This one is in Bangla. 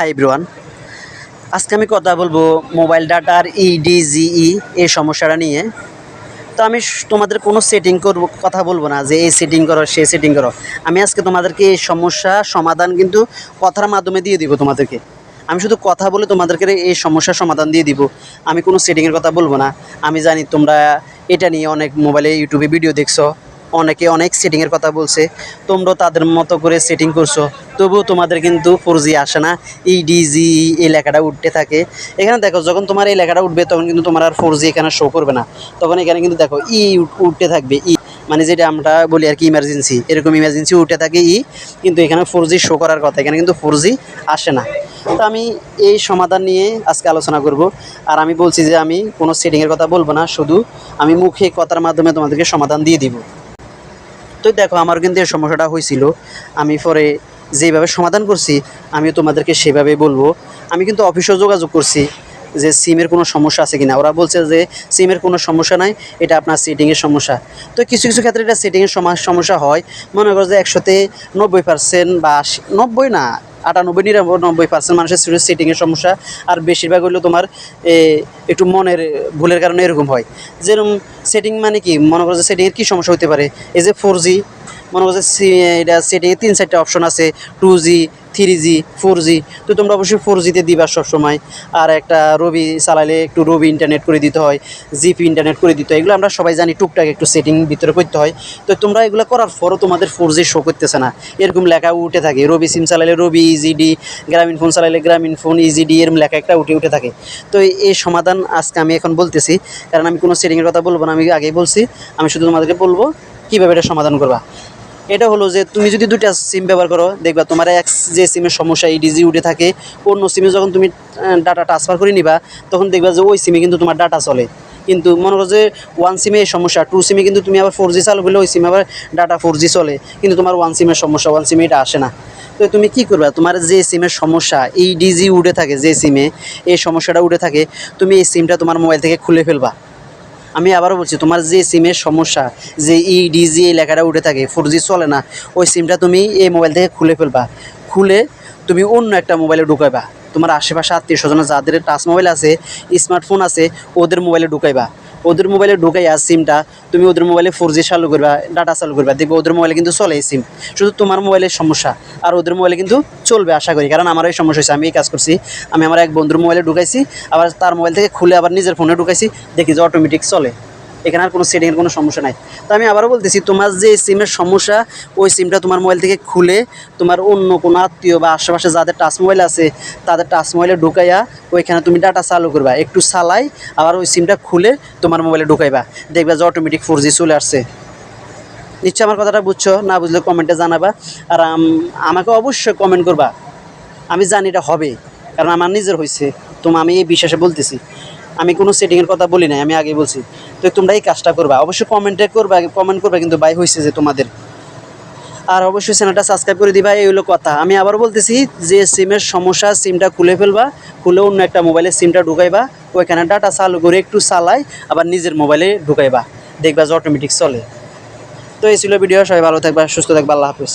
হাই ব্রোয়ান আজকে আমি কথা বলব মোবাইল ডাটার ইডিজিই এই সমস্যাটা নিয়ে। তো আমি তোমাদের কোনো সেটিং করব কথা বলব না যে এই সেটিং করো, সে সেটিং করো। আমি আজকে তোমাদেরকে এই সমস্যা সমাধান কিন্তু কথার মাধ্যমে দিয়ে দিব তোমাদেরকে। আমি শুধু কথা বলে তোমাদেরকে এই সমস্যার সমাধান দিয়ে দিব। আমি কোনো সেটিংয়ের কথা বলব না। আমি জানি তোমরা এটা নিয়ে অনেক মোবাইলে ইউটিউবে ভিডিও দেখছ। অনেকে অনেক সেটিংয়ের কথা বলছে, তোমরাও তাদের মতো করে সেটিং করছ, তবুও তোমাদের কিন্তু ফোর জি আসে না। ই ডিজি এই লেখাটা উঠতে থাকে। এখানে দেখো, যখন তোমার এই লেখাটা উঠবে, তখন কিন্তু তোমার আর ফোর জি এখানে শো করবে না। তখন এখানে কিন্তু দেখো ই উঠতে থাকবে ই মানে যেটা আমরা বলি আর কি ইমার্জেন্সি এরকম ইমার্জেন্সি উঠে থাকে ই কিন্তু এখানে ফোর জি শো করার কথা, এখানে কিন্তু ফোর জি আসে না। তো আমি এই সমাধান নিয়ে আজকে আলোচনা করব। আর আমি বলছি যে আমি কোনো সেটিংয়ের কথা বলব না, শুধু আমি মুখে কথার মাধ্যমে তোমাদেরকে সমাধান দিয়ে দিব। তো দেখো, আমার কিন্তু এই সমস্যাটা হয়েছিল। আমি পরে যেভাবে সমাধান করছি, আমিও তোমাদেরকে সেভাবেই বলব। আমি কিন্তু অফিসেও যোগাযোগ করছি যে সিমের কোনো সমস্যা আছে কিনা। ওরা বলছে যে সিমের কোনো সমস্যা নাই, এটা আপনার সেটিংয়ের সমস্যা। তো কিছু কিছু ক্ষেত্রে এটা সেটিংয়ের সমস্যা হয়। মনে করো যে একশোতে নব্বই পার্সেন্ট বা নব্বই না আটানব্বই, নিরানব্বই পার্সেন্ট মানুষের সেটিংয়ের সমস্যা। আর বেশিরভাগ হলো তোমার একটু মনের, ভুলের কারণে এরকম হয়। যেরকম সেটিং মানে কি? মনে করো যে সেটিংয়ের কী সমস্যা হতে পারে? এই যে ফোর জি মনে করো যে সি- এটা সেটিংয়ে তিন চারটে অপশন আছে two G three G, four G, তো তোমরা অবশ্যই ফোর জিতে দিবা সবসময়। আর একটা রবি চালাইলে একটু রবি ইন্টারনেট করে দিতে হয়, জিপি ইন্টারনেট করে দিতে হয়, এগুলো আমরা সবাই জানি টুকটাক একটু সেটিং ভিতরে করতে হয়। তো তোমরা এগুলো করার পরও তোমাদের ফোর জি শো করতেছে না। এরকম লেখা উঠে থাকে, রবি সিম চালাইলে রবি ইজিডি গ্রামীণ ফোন চালাইলে গ্রামীণ ফোন ইজিডি এরকম লেখা একটা উঠে উঠে থাকে। তো এই সমাধান আজকে আমি এখন বলতেছি, কারণ আমি কোনো সেটিংয়ের কথা বলব না, আমি আগেই বলছি, আমি শুধু তোমাদেরকে বলব, কীভাবে এটা সমাধান করবা। এটা হলো যে তুমি যদি দুইটা সিম ব্যবহার করো, দেখবা তোমার এক যে সিমের সমস্যা এই ইডিজি উঠে থাকে, অন্য সিমে যখন তুমি ডাটা ট্রান্সফার করে নিবা, তখন দেখবা যে ওই সিমে কিন্তু তোমার ডাটা চলে। কিন্তু মনে করো যে ওয়ান সিমে সমস্যা টু সিমে কিন্তু তুমি আবার ফোর জি চালু করলে ওই সিমে আবার ডাটা ফোর জি চলে। কিন্তু তোমার ওয়ান সিমের সমস্যা ওয়ান সিমে এটা আসে না। তো তুমি কি করবা? তোমার যে সিমের সমস্যা এই ডিজি উঠে থাকে, যে সিমে এই সমস্যাটা উঠে থাকে, তুমি এই সিমটা তোমার মোবাইল থেকে খুলে ফেলবা। আমি আবারও বলছি, তোমার যে সিমের সমস্যা, যে ই ডিজি এই লেখাটা উঠে থাকে ফোর চলে না, ওই সিমটা তুমি এই মোবাইল থেকে খুলে ফেলবা। খুলে তুমি অন্য একটা মোবাইলে ঢুকাইবা। তোমার আশেপাশে আত্মীয় স্বজন যাদের টাচ মোবাইল আছে স্মার্টফোন আছে, ওদের মোবাইলে ঢুকাইবা। ওদের মোবাইলে ঢুকাইয়া সিমটা তুমি ওদের মোবাইলে ফোর জি চালু করবা ডাটা চালু করবা, দেখবে ওদের মোবাইলে কিন্তু চলে এই সিম শুধু তোমার মোবাইলের সমস্যা, আর ওদের মোবাইলে কিন্তু চলবে আশা করি, কারণ আমার এই সমস্যা হয়েছে, আমি এই কাজ করছি, আমি আমার এক বন্ধুর মোবাইলে ঢুকাইছি, আবার তার মোবাইল থেকে খুলে আবার নিজের ফোনে ঢুকাইছি, দেখি যে অটোমেটিক চলে। এখানে আর কোনো সেটিংয়ের কোনো সমস্যা নাই। তো আমি আবারও বলতেছি, তোমার যে সিমের সমস্যা, ওই সিমটা তোমার মোবাইল থেকে খুলে তোমার অন্য কোনো আত্মীয় বা আশেপাশে যাদের টাচ মোবাইল আছে, তাদের টাচ মোবাইলে ঢুকাইয়া ওইখানে তুমি ডাটা চালু করবা। একটু চালাই, আবার ওই সিমটা খুলে তোমার মোবাইলে ঢুকাইবা। দেখবা যে অটোমেটিক ফোর চলে আসছে। নিশ্চয় আমার কথাটা বুঝছ? না বুঝলে কমেন্টে জানাবা। আর আমাকে অবশ্যই কমেন্ট করবা। আমি জানি এটা হবে, কারণ আমার নিজের হয়েছে তো আমি এই বিশ্বাসে বলতেছি। আমি কোনো সেটিংয়ের কথা বলি নাই, আমি আগে বলছি। তো তোমরা এই কাজটা করবা। অবশ্যই কমেন্টে করবা কমেন্ট করবা কিন্তু বাই হয়েছে যে তোমাদের। আর অবশ্যই চ্যানেলটা সাবস্ক্রাইব করে দিবা, এই হলো কথা। আমি আবার বলতেছি যে সিমের সমস্যা সিমটা খুলে ফেলবা, খুলে অন্য একটা মোবাইলে সিমটা ঢুকাইবা, ওইখানে ডাটা চালু করে একটু চালাই, আবার নিজের মোবাইলে ঢুকাইবা। দেখবা যে অটোমেটিক চলে। তো এই ছিল ভিডিও সবাই ভালো থাকবা, সুস্থ থাকবা, আল্লাহ হাফিজ।